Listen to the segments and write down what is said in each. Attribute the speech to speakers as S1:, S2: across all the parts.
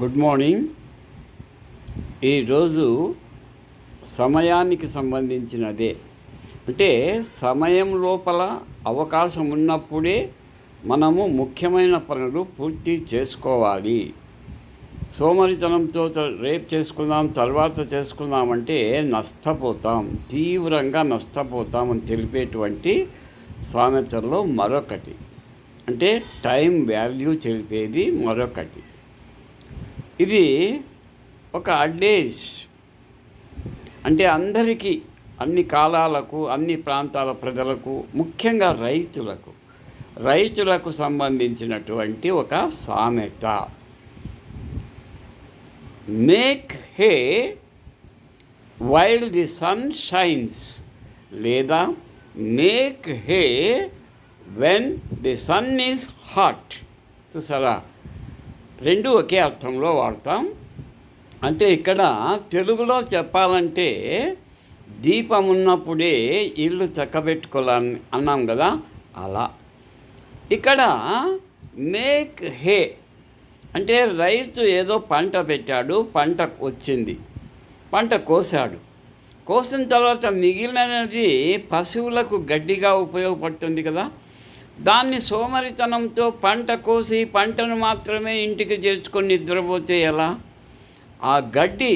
S1: Good morning. ఈరోజు సమయానికి సంబంధించినదే. అంటే సమయం లోపల అవకాశం ఉన్నప్పుడే మనము ముఖ్యమైన పనులు పూర్తి చేసుకోవాలి. సోమరితనంతో రేపు చేసుకుందాం తర్వాత చేసుకుందామంటే నష్టపోతాం తీవ్రంగా నష్టపోతాం అని తెలిపేటువంటి సామెతల్లో మరొకటి. అంటే టైం వాల్యూ తెలిపేది మరొకటి. ఇది ఒక అడ్డేజ్. అంటే అందరికీ అన్ని కాలాలకు అన్ని ప్రాంతాల ప్రజలకు ముఖ్యంగా రైతులకు రైతులకు సంబంధించినటువంటి ఒక సామెత. Make hay while the sun shines లేదా make hay when the sun is hot చూసారా? రెండు ఒకే అర్థంలో వాడతాం. అంటే ఇక్కడ తెలుగులో చెప్పాలంటే దీపం ఉన్నప్పుడే ఇల్లు చక్కబెట్టుకోవాలని అన్నాం కదా అలా. ఇక్కడ మేక్ హే అంటే రైతు ఏదో పంట పెట్టాడు పంట వచ్చింది పంట కోసాడు. కోసిన తర్వాత మిగిలినది పశువులకు గడ్డిగా ఉపయోగపడుతుంది కదా దాన్ని సోమరితనంతో పంట కోసి పంటను మాత్రమే ఇంటికి చేర్చుకొని నిద్రపోతే ఎలా? ఆ గడ్డి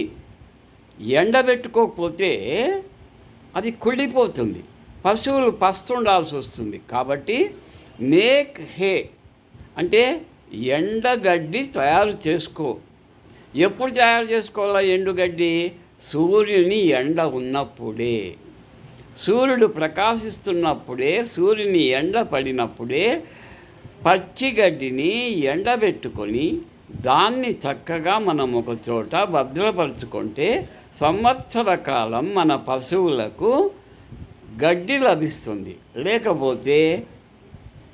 S1: ఎండబెట్టుకోకపోతే అది కుళ్ళిపోతుంది. పశువులు పస్తుండాల్సి వస్తుంది. కాబట్టి మేక్ హే అంటే ఎండగడ్డి తయారు చేసుకో. ఎప్పుడు తయారు చేసుకోవాలా ఎండుగడ్డి సూర్యుని ఎండ ఉన్నప్పుడే. సూర్యుడు ప్రకాశిస్తున్నప్పుడే సూర్యుని ఎండ పడినప్పుడే పచ్చిగడ్డిని ఎండబెట్టుకొని దాన్ని చక్కగా మనం ఒక చోట భద్రపరుచుకుంటే సంవత్సర కాలం మన పశువులకు గడ్డి లభిస్తుంది. లేకపోతే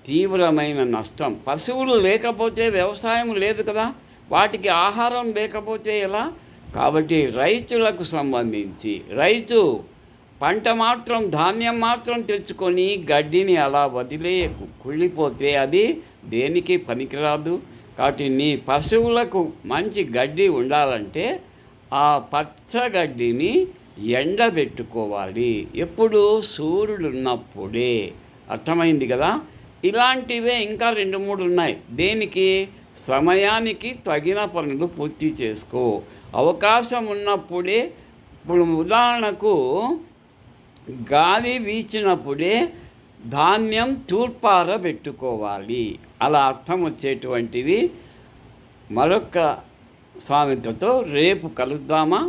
S1: తీవ్రమైన నష్టం. పశువులు లేకపోతే వ్యవసాయం లేదు కదా. వాటికి ఆహారం లేకపోతే ఎలా? కాబట్టి రైతులకు సంబంధించి రైతు పంట మాత్రం ధాన్యం మాత్రం తెచ్చుకొని గడ్డిని అలా వదిలే కుళ్ళిపోతే అది దేనికి పనికిరాదు. కాబట్టి నీ పశువులకు మంచి గడ్డి ఉండాలంటే ఆ పచ్చగడ్డిని ఎండబెట్టుకోవాలి ఎప్పుడు సూర్యుడు ఉన్నప్పుడే. అర్థమైంది కదా? ఇలాంటివే ఇంకా రెండు మూడు ఉన్నాయి. దేనికి? సమయానికి తగిన పనులు పూర్తి చేసుకో. అవకాశం ఉన్నప్పుడే ఇప్పుడు ఉదాహరణకు గాలి వీచినప్పుడే ధాన్యం తూర్పార పెట్టుకోవాలి అలా అర్థం వచ్చేటువంటివి మరొక సామెతతో రేపు కలుద్దామా?